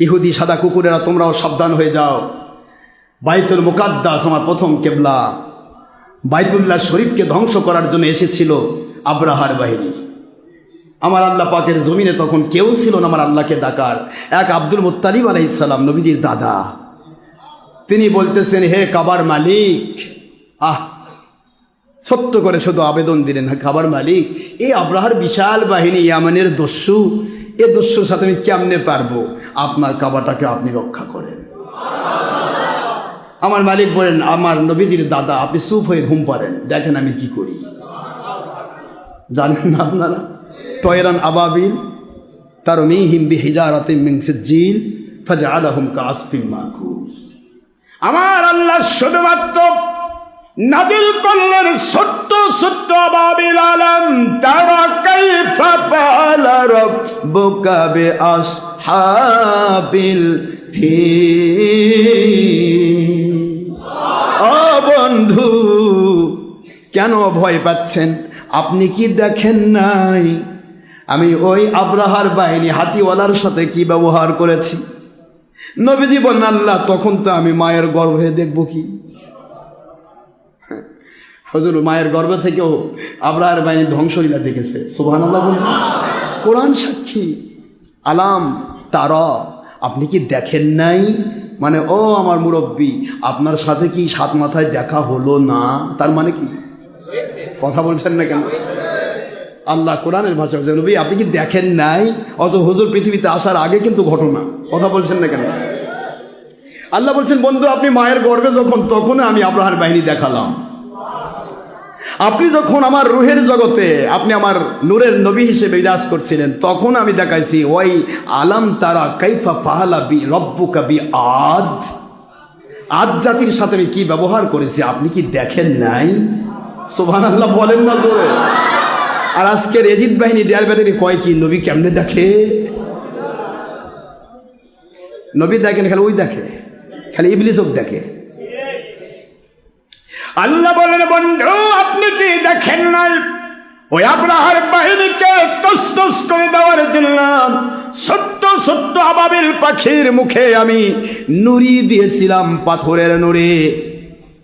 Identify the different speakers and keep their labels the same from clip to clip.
Speaker 1: ইহুদি সাদা কুকুরেরা তোমরাও সাবধান হয়ে যাও। বাইতুল মুকাদ্দাস আমার প্রথম কেবলা। বাইতুল্লাহ শরীফকে ধ্বংস করার জন্য এসেছিল আব্রাহার বাহিনী। আমার আল্লাহ পাকের জমিনে তখন কেউ ছিল না, আমার আল্লাহকে ডাকার। এক আব্দুল মুত্তালিব আলাইসাল্লাম নবীজির দাদা। তিনি বলতেছেন, হে কাবার মালিক, আহ, সত্য করে শুধু আবেদন দিলেন। হ্যাঁ কাবার মালিক, এই আব্রাহার বিশাল বাহিনী ইয়ামানের দস্যু এ দস্যুর সাথে আমি কেমনে পারব? আপনার কাবাটাকে আপনি রক্ষা করেন। আমার মালিক বলেন, আমার নবীজির দাদা, আপনি চুপ হয়ে ঘুম পারেন দেখেন আমি কি করি। জানেন না আপনারা? তয়রান আবাবিল তার মিহিম বি হিজারাতে মিংসিল ফাজা আলহম কাসফিম মাকুল।
Speaker 2: আমার আল্লাহ শুধুমাত্র নাদিল করলেন ছোট্ট ছোট্ট বাবিল আলম। তারা কাইফা পালা রব
Speaker 1: রব্বুকা বে ফিল। ও বন্ধু, কেন ভয় পাচ্ছেন? আপনি কি দেখেন নাই? আমি ওই আব্রাহার বাহিনী হাতিওয়ালার সাথে কি ব্যবহার করেছি? নবীজি বলেন আল্লাহ, তখন তো আমি মায়ের গর্ভে দেখব কি? হজুর, মায়ের গর্ভ থেকেও আবরার বাহিনী ধ্বংসলীলা দেখেছে। সুবহান আল্লাহ বলুন। কোরআন সাক্ষী, আলাম, তারা। আপনি কি দেখেন নাই? মানে ও আমার মুরব্বী, আপনার সাথে কি সাত মাথায় দেখা হলো না? তার মানে কি? কথা বলছেন না কেন? আল্লাহ কোরআনের ভাষা বলছেন, নবী, আপনি কি দেখেন নাই? অথচ হুজুর, পৃথিবীতে আসার আগে কিন্তু ঘটনা। কথা বলছেন না কেন? আল্লাহ বলছেন, বন্ধু, আপনি মায়ের গর্বে যখন তখন আমি আব্রাহার বাহিনী দেখালাম। আপনি যখন আমার রুহের জগতে আপনি আমার নূরের নবী হিসেবে বিরাজ করছিলেন, তখন আমি দেখাইছি, ওই আলাম তারা কাইফা পাহালা বি রব্বু কাবি আদ। আদ জাতির সাথে আমি কি ব্যবহার করেছি আপনি কি দেখেন নাই? সোভান আল্লাহ বলেন না তো। আর আজকের এজিদ বাহিনী ডেয়ার ব্যাটারি কয় কি? নবী কেমনে দেখে? নবী দেখেন, খালি ওই দেখে, খালি ইবলিসক দেখে।
Speaker 2: আল্লাহ বলেন, বন্ধু, আপনি কি দেখেন নাই? ওই আব্রাহার বাহিনীকে তস করে দেওয়ার জন্য ছোট্ট ছোট্ট আবাবিল পাখির মুখে আমি
Speaker 1: নুরি দিয়েছিলাম পাথরের নুরে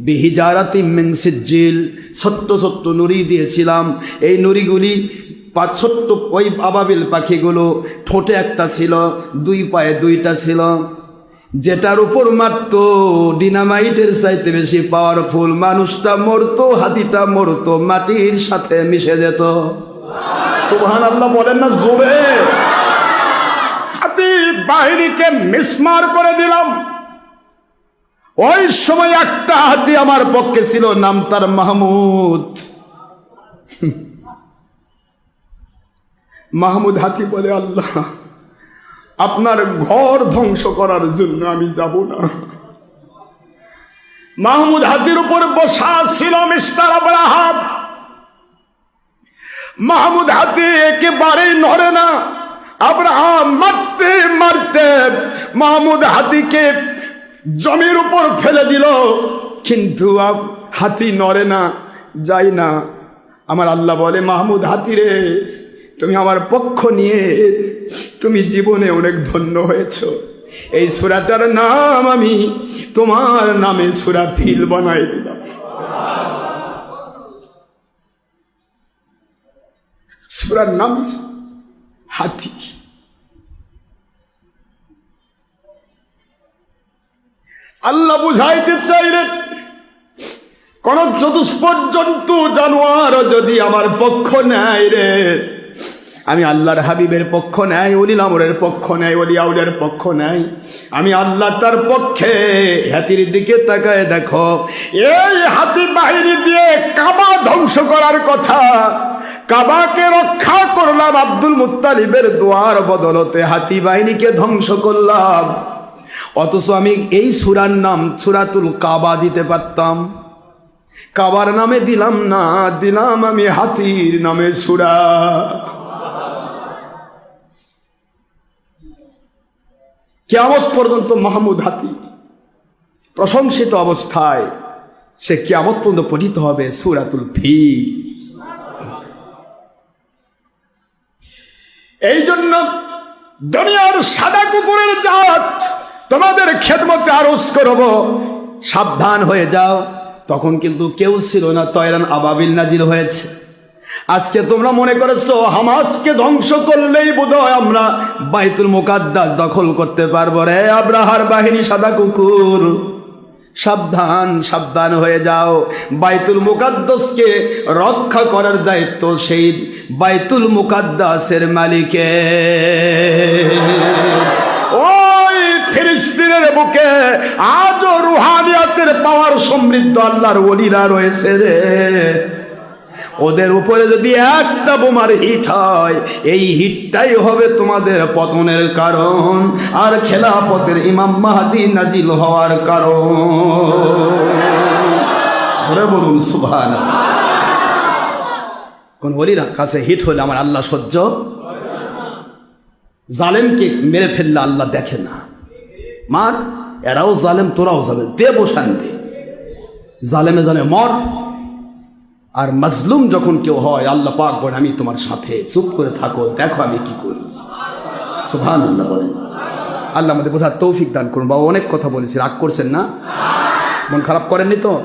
Speaker 1: বিহিজারাতি মিনসিজিল ছোট্ট ছোট্ট নুরি দিয়েছিলাম। এই নুরিগুলি ছোট্ট ওই আবাবিল পাখিগুলো ঠোঁটে একটা ছিল, দুই পায়ে দুইটা ছিল। যেটার উপর মারত, ডিনামাইটের চাইতে বেশি পাওয়ারফুল মানুষটা মরতো, হাতিটা মরতো, মাটির সাথে মিশে যেত।
Speaker 2: সুবহান আল্লাহ বলেন না জোরে হাতি বাহিনীকে মিসমার করে দিলাম।
Speaker 1: ওই সময় একটা হাতি আমার পক্ষে ছিল, নাম তার মাহমুদ। মাহমুদ হাতি বলে আল্লাহ। আপনার ঘর ধ্বংস করার জন্য আমি যাব না।
Speaker 2: মাহমুদ হাতির উপর বসা ছিল মিস্টার আব্রাহাম মাহমুদ হাতি একেবারেই নড়ে না। আব্রাহাম মারতে মারতে মাহমুদ হাতিকে জমির উপর ফেলে দিল।
Speaker 1: কিন্তু হাতি নড়ে না যাই না। আমার আল্লাহ বলে, মাহমুদ হাতি রে। তুমি আমার পক্ষ নিয়ে তুমি জীবনে অনেক ধন্য হয়েছ। এই সুরাটার নাম আমি তোমার নামে সুরা ফিল বানাই দিলাম। সুরার নাম হাতি।
Speaker 2: আল্লাহ বুঝাইতে চাইলেন কোন চতুষ্পদ জন্তু, জানোয়ার যদি আমার পক্ষ নেয় রে
Speaker 1: আমি আল্লাহর হাবিবের পক্ষ নেয় অলিল আমরের পক্ষ নেয় অলি আউলের পক্ষ নেয়
Speaker 2: আমি আল্লাহ তার পক্ষে
Speaker 1: হাতির দিকে তাকায় দেখো।
Speaker 2: এই হাতি বাহিনী দিয়ে কাবা ধ্বংস করার কথা,
Speaker 1: কাবাকে রক্ষা করলাম আব্দুল মুত্তালিবের দোয়ার বদলতে, হাতি বাহিনীকে ধ্বংস করলাম। অথচ আমি এই সুরার নাম সুরাতুল কাবা দিতে পারতাম। কাবার নামে দিলাম না, দিলাম আমি হাতির নামে সুরা। কেয়ামত পর্যন্ত মাহমুদ হাতি প্রশংসিত অবস্থায় সে কেয়ামত পর্যন্ত পঠিত হবে সুরাতুল ফিল।
Speaker 2: এই জন্য দুনিয়ার সাদা কুকুরের জাত তোমাদের খেদমতে আরজ করব।
Speaker 1: সাবধান হয়ে যাও, তখন কিন্তু কেউ ছিল না, তয়রান আবাবিল নাজির হয়েছে। আজকে তোমরা মনে করেছ, হামাসকে ধ্বংস করলেই বোধহয় আমরা বাইতুল মুকাদ্দাস দখল করতে পারব রে আব্রাহার বাহিনী সাদা কুকুর। সাবধান সাবধান হয়ে যাও। বাইতুল মুকাদ্দাসকে রক্ষা করার দায়িত্ব সেই বাইতুল মুকাদ্দাসের মালিকে।
Speaker 2: ওই ফিলিস্তিনের বুকে আজও রুহানিয়াতের পাওয়ার সমৃদ্ধ আল্লাহর ওলিরা রয়েছে রে।
Speaker 1: ওদের উপরে যদি একটা বোমার হিট হয়, এই হিটটাই হবে তোমাদের পতনের কারণ, আর খেলাপথের ইমাম মাহাদি নাজিল হওয়ার কারণ। বলুন সুভান কোন অলিরা কাছে হিট হলে আমার আল্লাহ সহ্য? জালেমকে মেরে ফেললে আল্লাহ দেখে না। মার, এরাও জালেম, তোরাও জালেম দে বসান দে জালেমে জানে মর আর মজলুম যখন কেউ হয়, আল্লাহ পাক বলে আমি তোমার সাথে, চুপ করে থাকো, দেখো আমি কি করি। সুভান আল্লাহ বলেন। আল্লাহ আমাদের বোঝার তৌফিক দান করুন। বাবা, অনেক কথা বলেছি, রাগ করছেন না? মন খারাপ করেননি তো?